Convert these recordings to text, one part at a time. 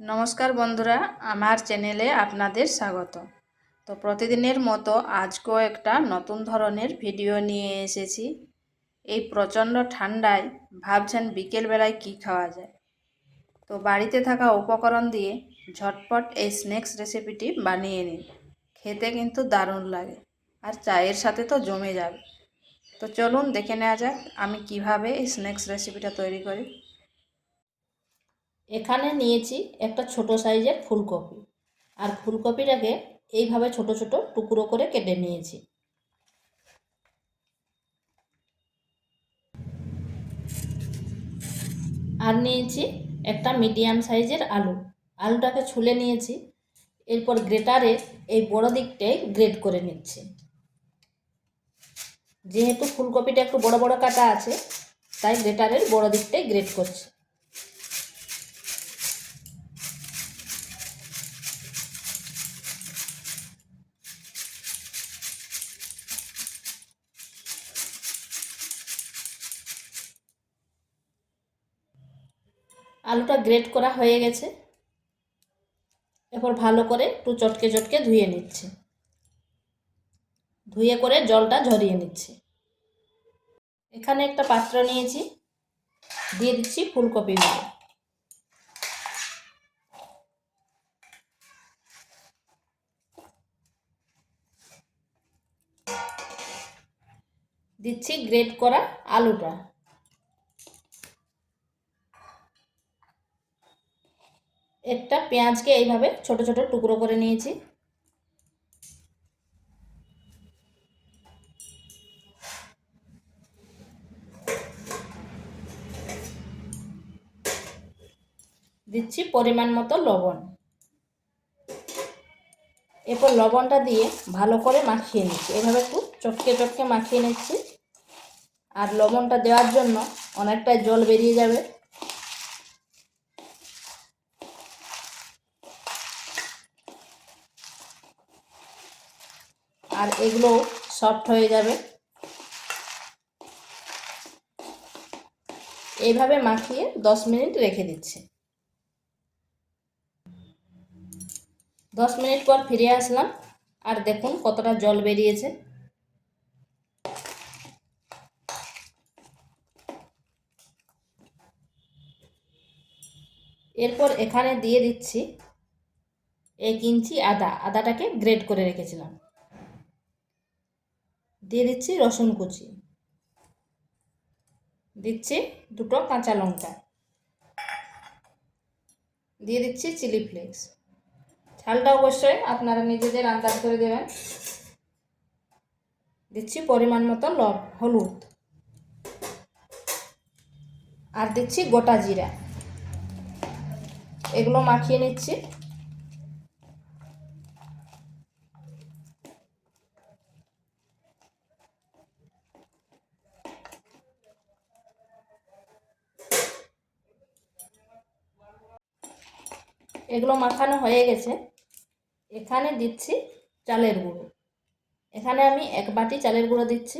নমস্কার বন্ধুরা, আমার চ্যানেলে আপনাদের স্বাগত। তো প্রতিদিনের মতো আজকেও একটা নতুন ধরনের ভিডিও নিয়ে এসেছি। এই প্রচণ্ড ঠান্ডায় ভাবছেন বিকেলবেলায় কি খাওয়া যায়। তো বাড়িতে থাকা উপকরণ দিয়ে ঝটপট এই স্ন্যাক্স রেসিপিটি বানিয়ে নিন। খেতে কিন্তু দারুণ লাগে, আর চায়ের সাথে তো জমে যাবে। তো চলুন দেখে নেওয়া যাক আমি কীভাবে এই স্ন্যাক্স রেসিপিটা তৈরি করি। এখানে নিয়েছি একটা ছোট সাইজের ফুলকপি। আর ফুলকপিটাকে এইভাবে ছোট ছোট টুকরো করে কেটে নিয়েছি। আর নিয়েছি একটা মিডিয়াম সাইজের আলু। আলুটাকে ছুলে নিয়েছি। এরপর গ্রেটারে এই বড় দিকটাই গ্রেট করে নিচ্ছি। যেহেতু ফুলকপিটা একটু বড় বড় কাটা আছে, তাই গ্রেটারের বড় দিকটাই গ্রেট করছি। আলুটা গ্রেট করা হয়ে গেছে। এরপর ভালো করে একটু চটকে চটকে ধুয়ে নিচ্ছি। ধুয়ে করে জলটা ঝরিয়ে নিচ্ছি। এখানে একটা পাত্র নিয়েছি, দিয়ে দিচ্ছি ফুলকপিগুলো দিচ্ছি গ্রেট করা আলুটা। একটা পেঁয়াজকে এইভাবে ছোট ছোট টুকরো করে নিয়েছি। দিচ্ছি পরিমাণ মতো লবণ। এরপর লবণটা দিয়ে ভালো করে মাখিয়ে নিচ্ছি। এভাবে একটু চটকে চটকে মাখিয়ে নিচ্ছি। আর লবণটা দেওয়ার জন্য অনেকটাই জল বেরিয়ে যাবে। আর এগুলো সফট হয়ে যাবে। এইভাবে মাখিয়ে দশ মিনিট রেখে দিচ্ছি। দশ মিনিট পর ফিরে আসলাম। আর দেখুন কতটা জল বেরিয়েছে। এরপর এখানে দিয়ে দিচ্ছি এক ইঞ্চি আদা। আদাটাকে গ্রেড করে রেখেছিলাম। দিয়ে দিচ্ছি রসুন কুচি। দিচ্ছি দুটো কাঁচা লঙ্কা। দিয়ে দিচ্ছি চিলি ফ্লেক্স। ঝালটা অবশ্যই আপনারা নিজেদের আন্দাজ করে দেবেন। দিচ্ছি পরিমাণ মতো লব, হলুদ। আর দিচ্ছি গোটা জিরা। এগুলো মাখিয়ে নিচ্ছি। এগুলো মাখানো হয়ে গেছে। এখানে দিচ্ছি চালের গুঁড়ো। এখানে আমি এক বাটি চালের গুঁড়ো দিচ্ছি।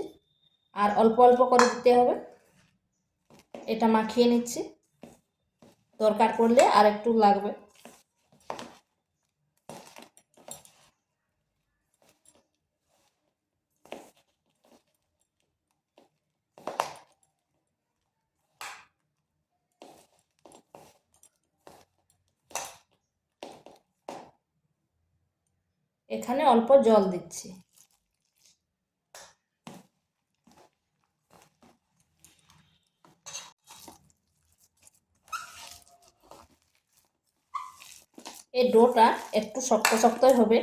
আর অল্প অল্প করে দিতে হবে। এটা মাখিয়ে নিচ্ছি। দরকার পড়লে আর একটু লাগবে। এখানে অল্প জল দিচ্ছি। এই ডোটা একটু শক্ত শক্তই হবে।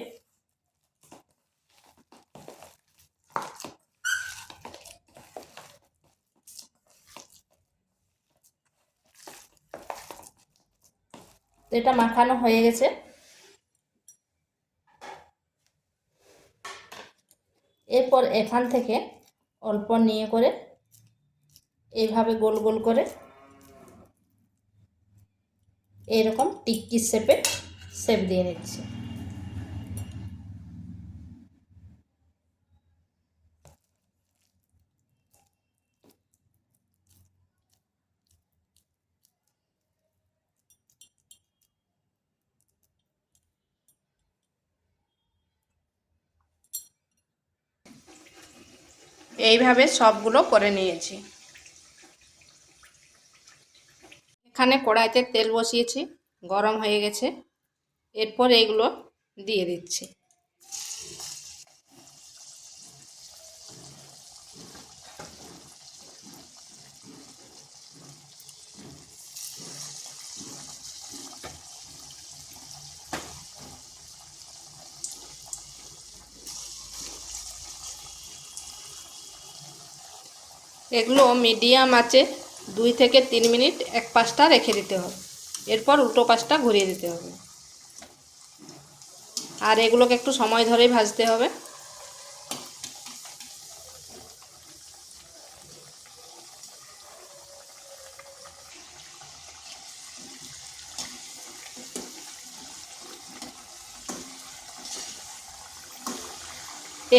এটা মাখানো হয়ে গেছে। এরপর এখান থেকে অল্প নিয়ে করে এইভাবে গোল গোল করে এরকম টিক্কি শেপে শেপ দিয়ে নিচ্ছি। এইভাবে সবগুলো করে নিয়েছি। এখানে কড়াইতে তেল বসিয়েছি, গরম হয়ে গেছে। এরপর এইগুলো দিয়ে দিচ্ছি। এগুলো মিডিয়াম আছে, দুই থেকে তিন মিনিট এক পাশটা রেখে দিতে হবে। এরপর উল্টো পাশটা ঘুরিয়ে দিতে হবে। আর এগুলোকে একটু সময় ধরেই ভাজতে হবে।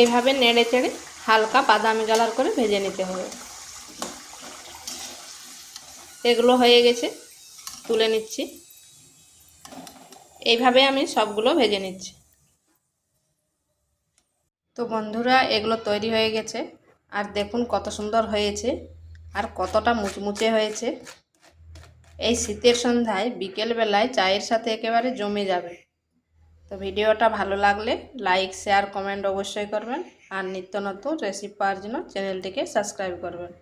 এইভাবে নেড়ে চেড়ে হালকা বাদামি কালার করে ভেজে নিতে হবে। এগুলো হয়ে গেছে, তুলে নিচ্ছি। এইভাবে আমি সবগুলো ভেজে নিচ্ছি। তো বন্ধুরা, এগুলো তৈরি হয়ে গেছে। আর দেখুন কত সুন্দর হয়েছে আর কতটা মুচমুচে হয়েছে। এই শীতের সন্ধ্যায় বিকেলবেলায় চায়ের সাথে একেবারে জমে যাবে। তো ভিডিওটা ভালো লাগলে লাইক, শেয়ার, কমেন্ট অবশ্যই করবেন। আর নিত্য নতুন রেসিপি পাওয়ার জন্য চ্যানেলটিকে সাবস্ক্রাইব করবেন।